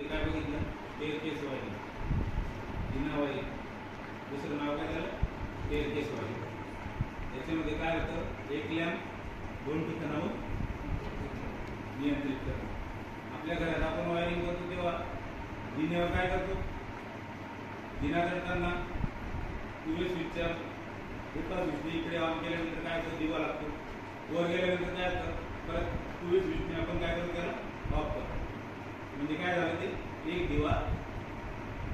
ते काय बघितलं तेर केस वाहिनी जिना वाहिनी दुसरं नाव काय झालं? तेर वाहिनी याच्यामध्ये काय होतं? एक लॅम्प दोन ठिकाणाहून नियंत्रित करणं. आपल्या घरात आपण वायरिंग करतो तेव्हा जिन्यावर काय करतो? जिना करताना टूवे स्विचच्या एका स्विचने इकडे ऑन केल्यानंतर काय होतं? दिवा लागतो. वर गेल्यानंतर काय होतं? परत टूवे स्विचने आपण काय करतो त्याला ऑफ करतो. म्हणजे काय झालं ते? एक दिवा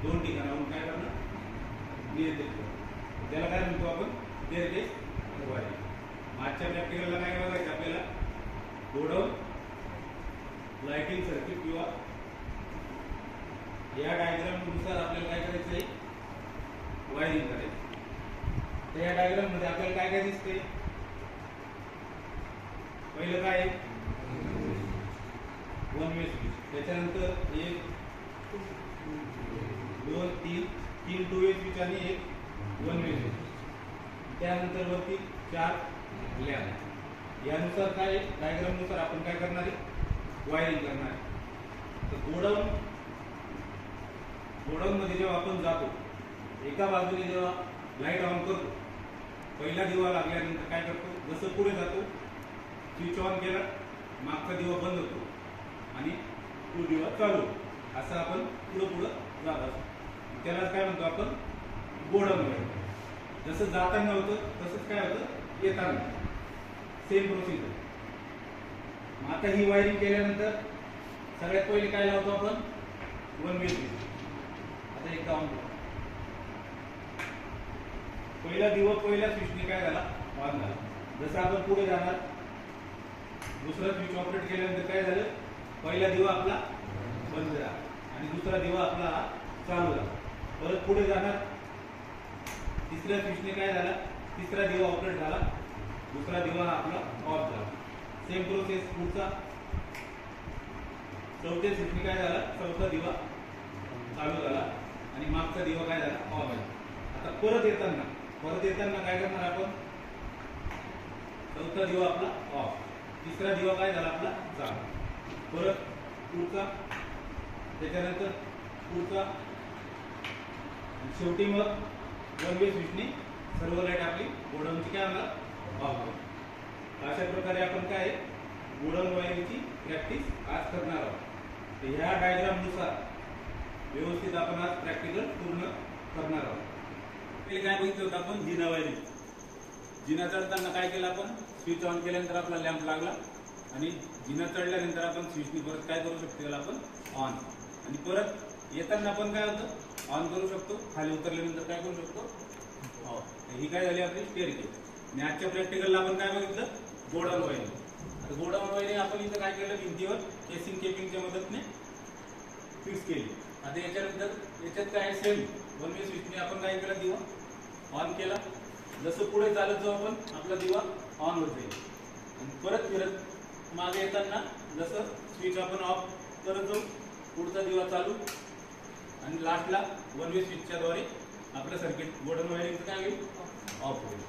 दोन ठिकाणाहून काय करणं नियंत्रित त्याला काय म्हणतो आपण? तेरकेस वायरिंग मागच्या प्रॅक्टिकलला काय बघायचं? आपल्याला गोडाऊन लाईटिंग सर्किट किंवा या डायग्रामनुसार आपल्याला काय करायचं आहे? वायरिंग करायचं. तर या डायग्राममध्ये आपल्याला काय काय दिसते पहिलं काय आहे? वन वे स्विच त्याच्यानंतर एक दोन तीन तीन टू वे स्विच आणि एक वन वे स्विच त्यानंतर वरती चार लॅम्प यानुसार काय डायग्रामनुसार आपण काय करणार आहे? वायरिंग करणार आहे. तर गोडाऊन गोडाऊनमध्ये जेव्हा आपण जातो एका बाजूने जेव्हा लाइट ऑन करतो पहिला दिवा लागल्यानंतर काय करतो? जसं पुढे जातो स्विच ऑन केला मागचा दिवा बंद होतो. आणि तो दिवा चालू असं आपण पुढं पुढं जात असतो त्याला काय म्हणतो आपण? गोडाऊन वायरिंग जसं जाताना होतं तसंच काय होतं? येताना. सेम प्रोसिजर मग आता ही वायरिंग केल्यानंतर सगळ्यात पहिले काय लावतो आपण? वन वे आता एकदा ऑन पहिला दिवस पहिल्या स्विचने काय झाला? ऑन झाला. जसं आपण पुढे जाणार दुसरा स्विच ऑपरेट केल्यानंतर काय झालं? पहिला दिवा आपला बंद राहा. आणि दुसरा दिवा आपला हा चालू राहा. परत पुढे जाणार. तिसऱ्या स्विचने काय झाला? तिसरा दिवा ऑपरेट झाला. दुसरा दिवा हा आपला ऑफ झाला. सेम प्रोसेस पुढचा. चौथ्या स्विचने काय झाला? चौथा दिवा चालू झाला. आणि मागचा दिवा काय झाला? ऑफ झाला. आता परत येताना परत येताना काय करणार आपण? चौथा दिवा आपला ऑफ तिसरा दिवा काय झाला? आपला चालू. परत पुढचा. त्याच्यानंतर पुढचा. शेवटी मग वन वे स्विचने सर्व लाइट आपली गोडाऊनची काय आम्हाला ऑफ अशा प्रकारे आपण काय गोडाऊन वायरिंगची प्रॅक्टिस आज करणार आहोत. तर ह्या डायग्रामनुसार व्यवस्थित आपण आज प्रॅक्टिकल पूर्ण करणार आहोत. पहिले काय बघितलं होतं आपण? जिना वायरिंग जिना चढताना काय केलं आपण? स्विच ऑन केल्यानंतर आपला लॅम्प लागला. आणि जिना चढल्यानंतर आपण स्विचनी परत काय करू शकतो त्याला आपण ऑन आणि परत येताना आपण काय होतं? ऑन करू शकतो. खाली उतरल्यानंतर काय करू शकतो? ऑफ ही काय झाली आपली स्टेअरिंग आणि आजच्या प्रॅक्टिकलला आपण काय बघितलं? गोडाऊन वायरिंग आता गोडाऊन वायरिंग आपण इथं काय केलं? भिंतीवर केसिंग केपिंगच्या मदतीने फिक्स केली. आता याच्यानंतर याच्यात काय सेम वन वे स्विचने आपण काय केलं? दिवा ऑन केला. जसं पुढे चालत जाऊ आपण आपला दिवा ऑन होत जाईल. आणि परत फिरत मागे येताना जसं स्विच आपण ऑफ करत जाऊ पुढचा दिवा चालू. आणि लास्टला वन वे स्विचच्या द्वारे आपलं सर्किट गोल्डन वायरिंगचं काय होईल? ऑफ होईल.